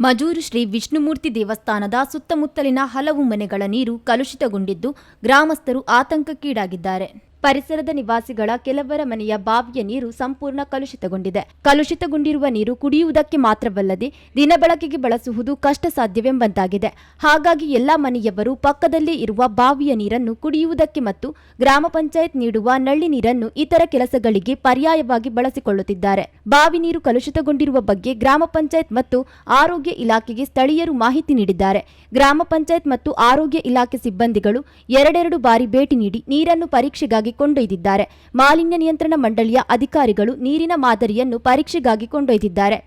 ಮಜೂರು ಶ್ರೀ ವಿಷ್ಣುಮೂರ್ತಿ ದೇವಸ್ಥಾನದ ಸುತ್ತಮುತ್ತಲಿನ ಹಲವು ಮನೆಗಳ ನೀರು ಕಲುಷಿತಗೊಂಡಿದ್ದು ಗ್ರಾಮಸ್ಥರು ಆತಂಕಕ್ಕೀಡಾಗಿದ್ದಾರೆ. ಪರಿಸರದ ನಿವಾಸಿಗಳ ಕೆಲವರ ಮನೆಯ ಬಾವಿಯ ನೀರು ಸಂಪೂರ್ಣ ಕಲುಷಿತಗೊಂಡಿದೆ. ಕಲುಷಿತಗೊಂಡಿರುವ ನೀರು ಕುಡಿಯುವುದಕ್ಕೆ ಮಾತ್ರವಲ್ಲದೆ ದಿನಬಳಕೆಗೆ ಬಳಸುವುದು ಕಷ್ಟ ಸಾಧ್ಯವೆಂಬಂತಾಗಿದೆ ಹಾಗಾಗಿ ಎಲ್ಲ ಮನೆಯವರು ಪಕ್ಕದಲ್ಲೇ ಇರುವ ಬಾವಿಯ ನೀರನ್ನು ಕುಡಿಯುವುದಕ್ಕೆ ಮತ್ತು ಗ್ರಾಮ ಪಂಚಾಯತ್ ನೀಡುವ ನಳ್ಳಿ ನೀರನ್ನು ಇತರ ಕೆಲಸಗಳಿಗೆ ಪರ್ಯಾಯವಾಗಿ ಬಳಸಿಕೊಳ್ಳುತ್ತಿದ್ದಾರೆ. ಬಾವಿ ನೀರು ಕಲುಷಿತಗೊಂಡಿರುವ ಬಗ್ಗೆ ಗ್ರಾಮ ಪಂಚಾಯತ್ ಮತ್ತು ಆರೋಗ್ಯ ಇಲಾಖೆಗೆ ಸ್ಥಳೀಯರು ಮಾಹಿತಿ ನೀಡಿದ್ದಾರೆ. ಗ್ರಾಮ ಪಂಚಾಯತ್ ಮತ್ತು ಆರೋಗ್ಯ ಇಲಾಖೆ ಸಿಬ್ಬಂದಿಗಳು ಎರಡೆರಡು ಬಾರಿ ಭೇಟಿ ನೀಡಿ ನೀರನ್ನು ಪರೀಕ್ಷೆಗಾಗಿ ಕೊಂಡೊಯ್ದಿದ್ದಾರೆ. ಮಾಲಿನ್ಯ ನಿಯಂತ್ರಣ ಮಂಡಳಿಯ ಅಧಿಕಾರಿಗಳು ನೀರಿನ ಮಾದರಿಯನ್ನು ಪರೀಕ್ಷೆಗಾಗಿ ಕೊಂಡೊಯ್ದಿದ್ದಾರೆ.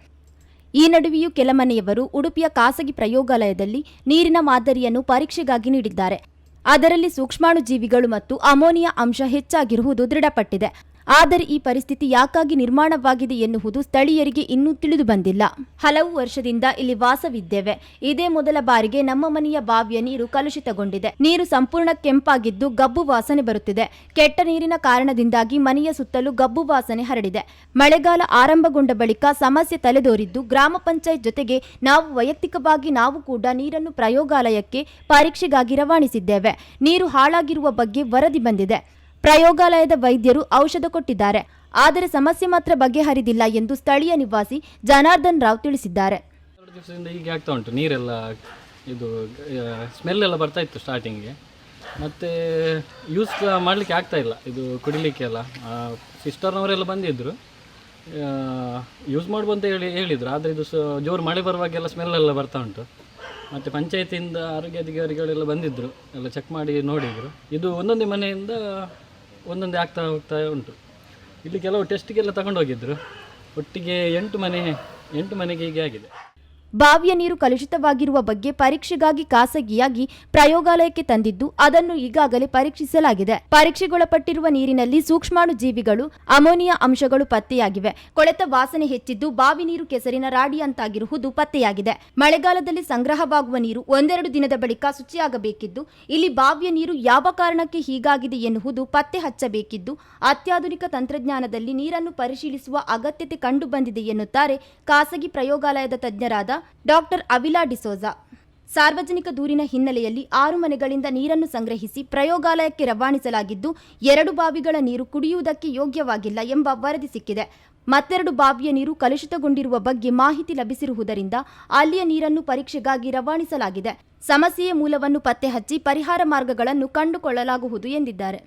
ಈ ನಡುವೆಯೂ ಕೆಲ ಮನೆಯವರು ಉಡುಪಿಯ ಖಾಸಗಿ ಪ್ರಯೋಗಾಲಯದಲ್ಲಿ ನೀರಿನ ಮಾದರಿಯನ್ನು ಪರೀಕ್ಷೆಗಾಗಿ ನೀಡಿದ್ದಾರೆ. ಅದರಲ್ಲಿ ಸೂಕ್ಷ್ಮಾಣು ಜೀವಿಗಳು ಮತ್ತು ಅಮೋನಿಯಾ ಅಂಶ ಹೆಚ್ಚಾಗಿರುವುದು ದೃಢಪಟ್ಟಿದೆ. ಆದರೆ ಈ ಪರಿಸ್ಥಿತಿ ಯಾಕಾಗಿ ನಿರ್ಮಾಣವಾಗಿದೆ ಎನ್ನುವುದು ಸ್ಥಳೀಯರಿಗೆ ಇನ್ನೂ ತಿಳಿದು ಬಂದಿಲ್ಲ. ಹಲವು ವರ್ಷದಿಂದ ಇಲ್ಲಿ ವಾಸವಿದ್ದೇವೆ. ಇದೇ ಮೊದಲ ಬಾರಿಗೆ ನಮ್ಮ ಮನೆಯ ಬಾವಿಯ ನೀರು ಕಲುಷಿತಗೊಂಡಿದೆ. ನೀರು ಸಂಪೂರ್ಣ ಕೆಂಪಾಗಿದ್ದು ಗಬ್ಬು ವಾಸನೆ ಬರುತ್ತಿದೆ. ಕೆಟ್ಟ ನೀರಿನ ಕಾರಣದಿಂದಾಗಿ ಮನೆಯ ಸುತ್ತಲೂ ಗಬ್ಬು ವಾಸನೆ ಹರಡಿದೆ. ಮಳೆಗಾಲ ಆರಂಭಗೊಂಡ ಬಳಿಕ ಸಮಸ್ಯೆ ತಲೆದೋರಿದ್ದು ಗ್ರಾಮ ಪಂಚಾಯತ್ ಜೊತೆಗೆ ನಾವು ವೈಯಕ್ತಿಕವಾಗಿ ನಾವು ಕೂಡ ನೀರನ್ನು ಪ್ರಯೋಗಾಲಯಕ್ಕೆ ಪರೀಕ್ಷೆಗಾಗಿ ರವಾನಿಸಿದ್ದೇವೆ. ನೀರು ಹಾಳಾಗಿರುವ ಬಗ್ಗೆ ವರದಿ ಬಂದಿದೆ. ಪ್ರಯೋಗಾಲಯದ ವೈದ್ಯರು ಔಷಧ ಕೊಟ್ಟಿದ್ದಾರೆ. ಆದರೆ ಸಮಸ್ಯೆ ಮಾತ್ರ ಬಗೆಹರಿದಿಲ್ಲ ಎಂದು ಸ್ಥಳೀಯ ನಿವಾಸಿ ಜನಾರ್ದನ್ ರಾವ್ ತಿಳಿಸಿದ್ದಾರೆ. ನೀರೆಲ್ಲ, ಇದು ಸ್ಮೆಲ್ ಎಲ್ಲ ಬರ್ತಾ ಇತ್ತು ಸ್ಟಾರ್ಟಿಂಗ್ಗೆ ಮತ್ತೆ ಯೂಸ್ ಮಾಡಲಿಕ್ಕೆ ಆಗ್ತಾ ಇಲ್ಲ. ಇದು ಕುಡಿಲಿಕ್ಕೆ ಎಲ್ಲ. ಸಿಸ್ಟರ್ನವರೆಲ್ಲ ಬಂದಿದ್ದರು ಯೂಸ್ ಮಾಡ್ಬೋದು ಅಂತ ಹೇಳಿ ಹೇಳಿದರು. ಆದರೆ ಇದು ಸ, ಜೋರು ಮಳೆ ಬರುವಾಗೆಲ್ಲ ಸ್ಮೆಲ್ ಎಲ್ಲ ಬರ್ತಾ ಉಂಟು. ಮತ್ತು ಪಂಚಾಯತಿಯಿಂದ ಆರೋಗ್ಯ ಅಧಿಕಾರಿಗಳೆಲ್ಲ ಬಂದಿದ್ದರು ಎಲ್ಲ ಚೆಕ್ ಮಾಡಿ ನೋಡಿದರು. ಇದು ಒಂದೊಂದೇ ಮನೆಯಿಂದ ಒಂದೊಂದೇ ಆಗ್ತಾ ಹೋಗ್ತಾ ಉಂಟು. ಇಲ್ಲಿ ಕೆಲವು ಟೆಸ್ಟಿಗೆಲ್ಲ ಹೋಗಿದ್ರು ಒಟ್ಟಿಗೆ ಎಂಟು ಮನೆ, ಎಂಟು ಮನೆಗೆ ಹೀಗೆ ಆಗಿದೆ. ಬಾವಿಯ ನೀರು ಕಲುಷಿತವಾಗಿರುವ ಬಗ್ಗೆ ಪರೀಕ್ಷೆಗಾಗಿ ಖಾಸಗಿಯಾಗಿ ಪ್ರಯೋಗಾಲಯಕ್ಕೆ ತಂದಿದ್ದು, ಅದನ್ನು ಈಗಾಗಲೇ ಪರೀಕ್ಷಿಸಲಾಗಿದೆ. ಪರೀಕ್ಷೆಗೊಳಪಟ್ಟಿರುವ ನೀರಿನಲ್ಲಿ ಸೂಕ್ಷ್ಮಾಣು ಜೀವಿಗಳು ಅಮೋನಿಯಾ ಅಂಶಗಳು ಪತ್ತೆಯಾಗಿವೆ. ಕೊಳೆತ ವಾಸನೆ ಹೆಚ್ಚಿದ್ದು, ಬಾವಿ ನೀರು ಕೆಸರಿನ ರಾಡಿಯಂತಾಗಿರುವುದು ಪತ್ತೆಯಾಗಿದೆ. ಮಳೆಗಾಲದಲ್ಲಿ ಸಂಗ್ರಹವಾಗುವ ನೀರು ಒಂದೆರಡು ದಿನದ ಬಳಿಕ ಶುಚಿಯಾಗಬೇಕಿದ್ದು, ಇಲ್ಲಿ ಬಾವಿಯ ನೀರು ಯಾವ ಕಾರಣಕ್ಕೆ ಹೀಗಾಗಿದೆ ಎನ್ನುವುದು ಪತ್ತೆ ಹಚ್ಚಬೇಕಿದ್ದು, ಅತ್ಯಾಧುನಿಕ ತಂತ್ರಜ್ಞಾನದಲ್ಲಿ ನೀರನ್ನು ಪರಿಶೀಲಿಸುವ ಅಗತ್ಯತೆ ಕಂಡುಬಂದಿದೆ ಎನ್ನುತ್ತಾರೆ ಖಾಸಗಿ ಪ್ರಯೋಗಾಲಯದ ತಜ್ಞರಾದ ಡಾಕ್ಟರ್ ಅವಿಲಾ ಡಿಸೋಜಾ. ಸಾರ್ವಜನಿಕ ದೂರಿನ ಹಿನ್ನೆಲೆಯಲ್ಲಿ ಆರು ಮನೆಗಳಿಂದ ನೀರನ್ನು ಸಂಗ್ರಹಿಸಿ ಪ್ರಯೋಗಾಲಯಕ್ಕೆ ರವಾನಿಸಲಾಗಿದ್ದು, ಎರಡು ಬಾವಿಗಳ ನೀರು ಕುಡಿಯುವುದಕ್ಕೆ ಯೋಗ್ಯವಾಗಿಲ್ಲ ಎಂಬ ವರದಿ ಸಿಕ್ಕಿದೆ. ಮತ್ತೆರಡು ಬಾವಿಯ ನೀರು ಕಲುಷಿತಗೊಂಡಿರುವ ಬಗ್ಗೆ ಮಾಹಿತಿ ಲಭಿಸಿರುವುದರಿಂದ ಅಲ್ಲಿಯ ನೀರನ್ನು ಪರೀಕ್ಷೆಗಾಗಿ ರವಾನಿಸಲಾಗಿದೆ. ಸಮಸ್ಯೆಯ ಮೂಲವನ್ನು ಪತ್ತೆ ಹಚ್ಚಿ ಪರಿಹಾರ ಮಾರ್ಗಗಳನ್ನು ಕಂಡುಕೊಳ್ಳಲಾಗುವುದು ಎಂದಿದ್ದಾರೆ.